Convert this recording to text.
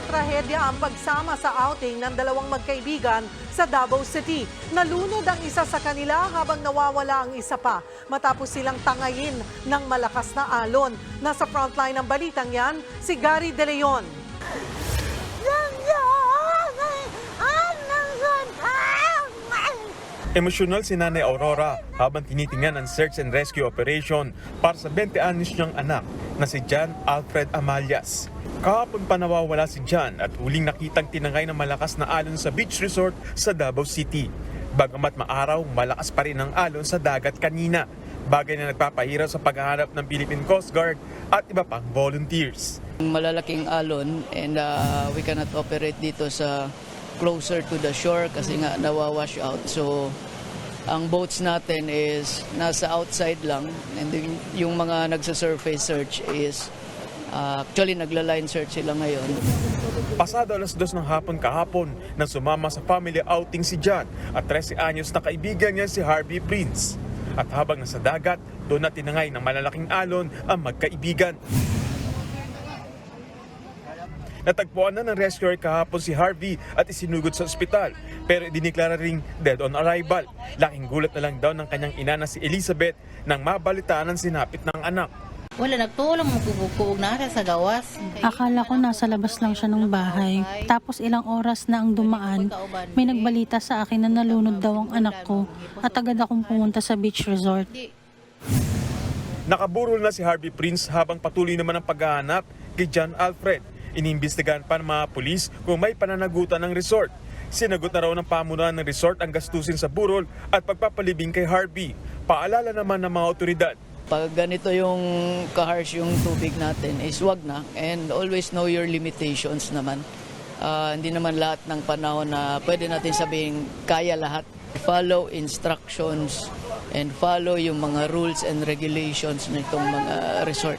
sa trahedya ang pagsama sa outing ng dalawang magkaibigan sa Davao City. Nalunod ang isa sa kanila habang nawawala ang isa pa matapos silang tangayin ng malakas na alon. Nasa frontline ng balitang yan, si Gary De Leon. Emosyonal si Nanay Aurora habang tinitingnan ang search and rescue operation para sa 20 anyos niyang anak na si John Alfred Amalias. Kahapon pa nawawala si John at huling nakitang tinangay ng malakas na alon sa beach resort sa Davao City. Bagamat maaraw, malakas pa rin ang alon sa dagat kanina. Bagay na nagpapahirap sa paghahanap ng Philippine Coast Guard at iba pang volunteers. malalaking alon and uh, we cannot operate dito sa closer to the shore kasi nga nawawash out. So ang boats natin is nasa outside lang and yung mga nagsa-surface search is uh, actually nagla-line search sila ngayon. Pasado alas dos ng hapon kahapon nang sumama sa family outing si John at 13 anyos na kaibigan niya si Harvey Prince. At habang nasa dagat, doon na tinangay ng malalaking alon ang magkaibigan. Natagpuan na ng rescuer kahapon si Harvey at isinugod sa ospital pero idiniklara ring dead on arrival. Laking gulat na lang daw ng kanyang ina na si Elizabeth nang mabalitaan ang sinapit ng anak. Wala nagtulong mo kukuog na sa gawas. Akala ko nasa labas lang siya ng bahay. Tapos ilang oras na ang dumaan, may nagbalita sa akin na nalunod daw ang anak ko at agad akong pumunta sa beach resort. Nakaburol na si Harvey Prince habang patuloy naman ang paghahanap kay John Alfred. Iniimbestigahan pa ng mga pulis kung may pananagutan ng resort. Sinagot na raw ng pamunuan ng resort ang gastusin sa burol at pagpapalibing kay Harvey. Paalala naman ng mga otoridad. Pag ganito yung kaharsh yung tubig natin is wag na and always know your limitations naman. Ah, hindi naman lahat ng panahon na pwede natin sabihin kaya lahat. Follow instructions and follow yung mga rules and regulations ng itong mga resort.